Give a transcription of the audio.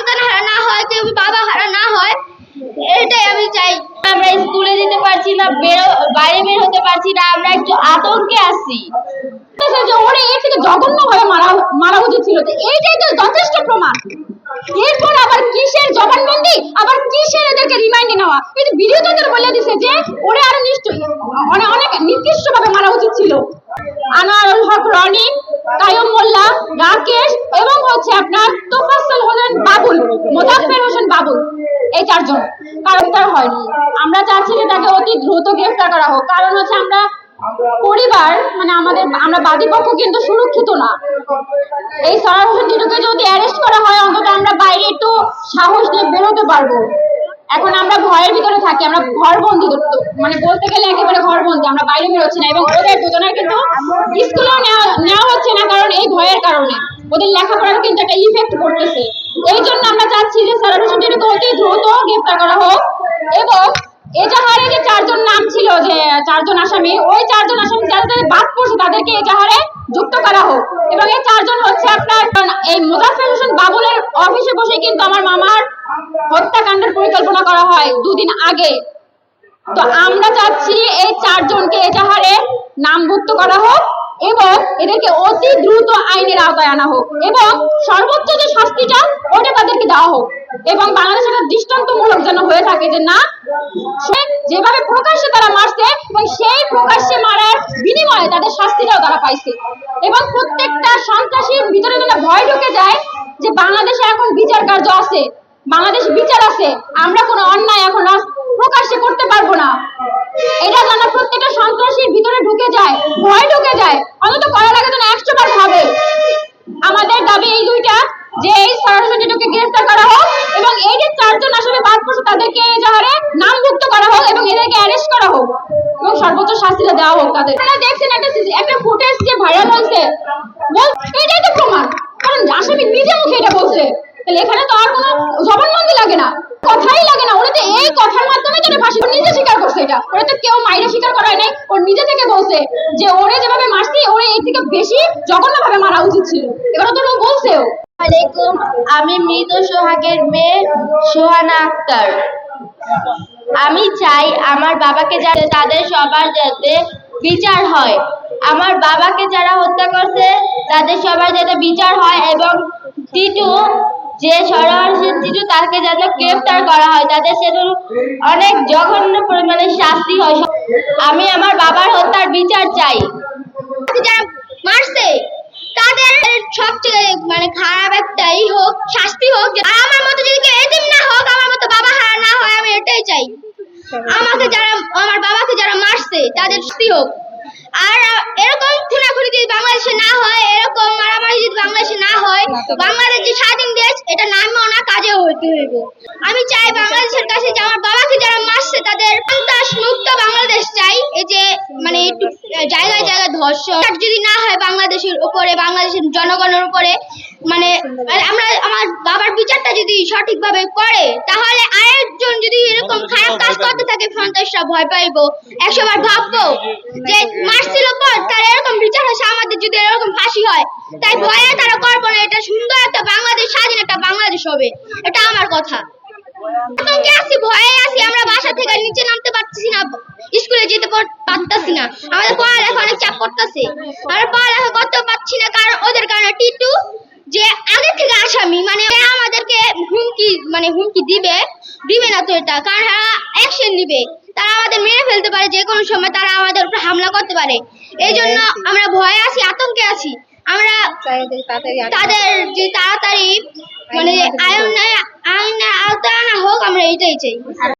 সন্তান হারা না হয় কেউ বাবা হারা না হয়, এটাই আমি চাই। আমরা স্কুলে যেতে পারছি না বাইরে বের হতে পারছি না, আমরা একটু আতঙ্কে আছি। এর মারা উচিত ছিল। এইটাই আবার নেওয়া? ভিডিও বলে যে, ওরে আরও নিশ্চয় অনেক মারা উচিত ছিল। হক রনি কায়ুম রাকেশ এবং হচ্ছে আপনার তোফাজ্জল হোসেন বাবুল মোজাফফর হোসেন বাবুল। এই চারজন। কারণ তার হয়নি। আমরা চাচ্ছি যে তাকে অতি দ্রুত গ্রেফতার করা হোক। কারণ হচ্ছে আমরা পরিবার মানে আমাদের, আমরা বাদী পক্ষ কিন্তু সুরক্ষিত না। এই সরার হোসেন টিটুকে যদি অ্যারেস্ট করা হয়, অন্তত আমরা বাইরে একটু সাহস নিয়ে বেরোতে পারব। এখন আমরা ভয়ের ভিতরে থাকি, আমরা ঘর বন্দি মানে বলতে গেলে একেবারে ঘর বন্দি আমরা বাইরে বেরোচ্ছি না। এবং ওদের দুজনের কিন্তু স্কুলেও নেওয়া হচ্ছে না। কারণ। ওদের লেখাপড়ার কিন্তু একটা ইফেক্ট পড়তেছে। এই জন্য আমরা চাচ্ছি যে হোসেন অতি দ্রুত গ্রেফতার করা হোক। এবং এজাহারে যে চারজন নাম ছিল, যে চারজন আসামি, ওই চারজন আসামি যাদের বাদ পড়ছে, তাদেরকে এজাহারে যুক্ত করা হোক। এবং এই চারজন হচ্ছে আপনার, এই মুজাফফর হোসেন বাবুলের অফিসে বসে কিন্তু আমার মামার হত্যাকাণ্ডের পরিকল্পনা করা হয় দুদিন আগে। তো আমরা চাচ্ছি এই চারজনকে এজাহারে নামভুক্ত করা হোক। এবং এদেরকে অতি দ্রুত আইনের আওতায় আনা হোক এবং সর্বোচ্চ যে শাস্তিটা ওটা তাদেরকে দেওয়া হোক। এবং বাংলাদেশের দৃষ্টান্তমূলক যেন হয়ে থাকে যে না যেভাবে প্রকাশ্যে তারা মারছে এবং সেই প্রকাশ্যে মারার বিনিময়ে তাদের শাস্তিটাও তারা পাইছে। এবং প্রত্যেকটা সন্ত্রাসীর ভিতরে যেন ভয় ঢুকে যায় যে বাংলাদেশে এখন বিচার কার্য আছে, বাংলাদেশ বিচার আছে, আমরা কোনো অন্যায় এখন প্রকাশ্যে করতে পারব না। এটা যেন প্রত্যেকটা সন্ত্রাসীর ভিতরে ঢুকে যায়, ভয় ঢুকে যায়। অন্তত করার আগে যেন একশো বার ভাবে। আমাদের দাবি এই দুইটা, যে এই সরাসরিটাকে গ্রেফতার করা হোক এবং এই যে চারজন আসলে বাদ পড়ছে তাদেরকে যাহারে নামভুক্ত করা হোক এবং এদেরকে অ্যারেস্ট করা হোক এবং সর্বোচ্চ শাস্তিটা দেওয়া হোক তাদের। আপনারা দেখছেন একটা একটা ফুটেজ যে ভাইরাল হয়েছে এটাই তো প্রমাণ। কারণ আসামি নিজে মুখে এটা বলছে। তাহলে এখানে তো আর কোনো জবানবন্দি লাগে না কথাই লাগে না ওরা তো এই কথার মাধ্যমে তো ফাঁসি ওর নিজে স্বীকার করছে এটা তো কেউ স্বীকার করায় নাই। নিজে থেকে বলছে যে ওরে যেভাবে মারছি, ওরে এর থেকে বেশি মারা উচিত ছিল। তো আলাইকুম আমি মৃত সোহাগের মেয়ে সোহানা আক্তার। আমি চাই আমার বাবাকে যাতে তাদের সবার যাতে বিচার হয়। আমার বাবাকে যারা হত্যা করছে, তাদের সবার যাতে বিচার হয় এবং টিটু যে হোসেন টিটু তাকে যাতে গ্রেফতার করা হয় তাদের সেটা অনেক জঘন্য পরিমাণে শাস্তি হয়। আমি আমার বাবার হত্যার বিচার চাই। মারছে। তাদের সবচেয়ে মানে খারাপ একটা ই হোক, শাস্তি হোক। আমার মতো যদি কেউ এতিম না হোক, আমার মতো বাবা হারা না হয়, আমি এটাই চাই। আমাকে যারা, আমার বাবাকে যারা মারছে, তাদের শাস্তি হোক। আর এরকম খুনাখুনি যদি বাংলাদেশে না হয়, এরকম মারামারি যদি বাংলাদেশে না হয়, বাংলাদেশ যে স্বাধীন এটা নামেও না কাজেও হইতে হইব। আমি চাই বাংলাদেশের কাছে যে আমার বাবাকে যারা মারছে তাদের সন্ত্রাস মুক্ত বাংলাদেশ চাই। এই যে মানে একটু জায়গায় জায়গায় ধর্ষণ। যদি না হয় বাংলাদেশের উপরে বাংলাদেশের জনগণের উপরে মানে আমরা আমার বাবার বিচারটা যদি সঠিকভাবে করে তাহলে আরেকজন যদি এরকম খারাপ কাজ করতে থাকে সন্ত্রাসরা ভয় পাইবো। একশো বার ভাববো যে মারছিল পর তার এরকম বিচার হয়েছে আমাদের যদি এরকম ফাঁসি হয় তাই ভয়ে তারা করব না এটা সুন্দর একটা বাংলাদেশ স্বাধীন একটা বাংলাদেশ হবে। এটা আমার কথা। আতঙ্কে আছি ভয়ে আছি আমরা বাসা থেকে নিচে নামতে পারতেছি না স্কুলে যেতে পারতাছি না। আমাদের পড়ালেখা অনেক চাপ করতেছে আমরা পড়ালেখা করতে পারছি না কারণ ওদের কারণে টিটু যে আগে থেকে আসামি মানে আমাদেরকে হুমকি মানে হুমকি দিবে দিবে না তো এটা কারণ অ্যাকশন নিবে। তারা আমাদের মেরে ফেলতে পারে যে কোনো সময় তারা আমাদের উপর হামলা করতে পারে। এই জন্য আমরা ভয়ে আছি আতঙ্কে আছি। আমরা তাদের যে তাড়াতাড়ি মানে আইনের আইনের আওতায় আনা হোক আমরা এইটাই চাই